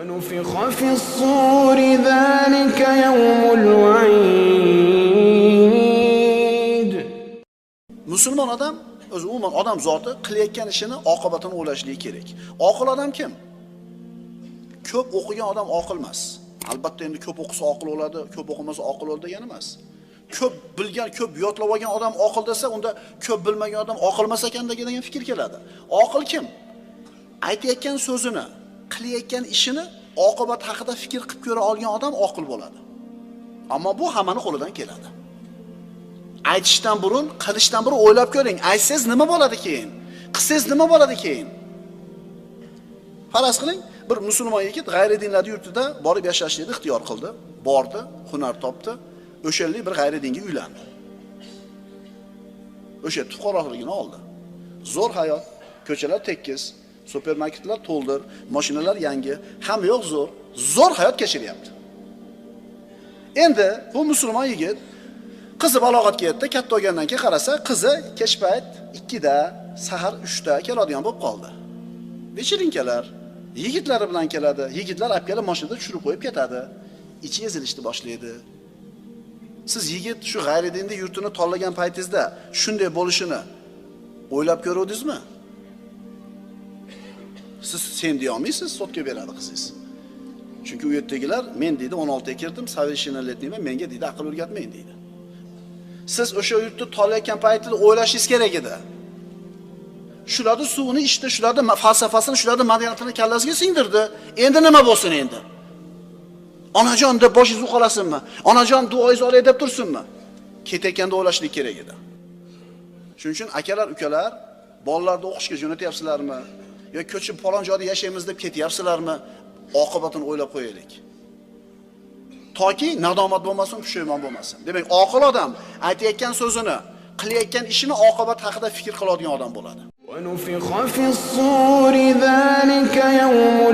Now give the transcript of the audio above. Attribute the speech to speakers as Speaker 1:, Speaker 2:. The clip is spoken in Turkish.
Speaker 1: ونفخ في الصور ذلك يوم الوعيد
Speaker 2: musulmon odam o'zi umuman odam zoti qilayotgan ishini oqibatini o'ylashligi kerak oqil odam kim ko'p o'qigan odam oqil emas albatta endi ko'p o'qisa oqil bo'ladi ko'p o'qimasa oqil bo'ladi degani emas ko'p bilgan ko'p yodlab olgan odam oqil desa unda ko'p bilmagan odam oqil emas ekanda degan fikr keladi oqil kim aytayotgan so'zini qilayotgan ishini oqibat haqida fikr qilib ko'ra olgan odam oqil bo'ladi. Ammo bu hammani qo'lidan keladi. Aytishdan burun qilishdan burun o'ylab ko'ring aytsangiz nima bo'ladi keyin? Qilsangiz nima bo'ladi keyin? Faraz qiling bir musulmon yigit g'ayri dinlarni yurtida borib yashashlikni ixtiyor qildi bordi hunar topdi o'shanlik bir g'ayri dinga uylandi. O'sha yerda fuqaroligini oldi. Zo'r hayot ko'chalar tekis supermarketlar to'ldir mashinalar yangi hamma yoq zo'r zo'r hayot kechiryapti endi bu musulmon yigit qizi balog'atga yetdi katta bo'lgandan keyin qarasa qizi kech payt ikkida sahar uchda keladigan bo'lib qoldi. Vecherinkalar yigitlari bilan keladi. Yigitlar olib kelib mashinada tushirib qo'yib ketadi. İchi ezilishni boshlaydi. Siz yigit shu g'ayridinni yurtini tanlagan paytingizda shunday bo'lishini o'ylab ko'ruvdingizmi siz sen deyolmaysiz sotga beradi qizingiz chunki u yerdagilar men deydi 16 ga kirdim совершеннолетнийman menga deydi aql o'rgatmang deydi siz o'sha yurtni tanlayotgan paytida o'ylashingiz kerak edi shularni suvini ichdi shularni ma- falsafasini shularni madaniyatini kallasiga singdirdi endi nima bo'lsin endi onajon deb boshingiz uqalasinmi onajon duoyingizni olay deb tursinmi ketayotganda o'ylashlik kerak edi shuning uchun akalar ukalar bolalarni o'qishga jo'natyapsizlarmi yo ko'chib falon joyda yashaymiz deb ketyapsizlarmi oqibatini o'ylab qo'yaylik toki nadomat bo'lmasin pushaymon bo'lmasin demak oqil odam aytayotgan so'zini qilayotgan ishini oqibat haqida fikr qiladigan odam bo'ladi
Speaker 1: ونفخ في الصور ذلك يوم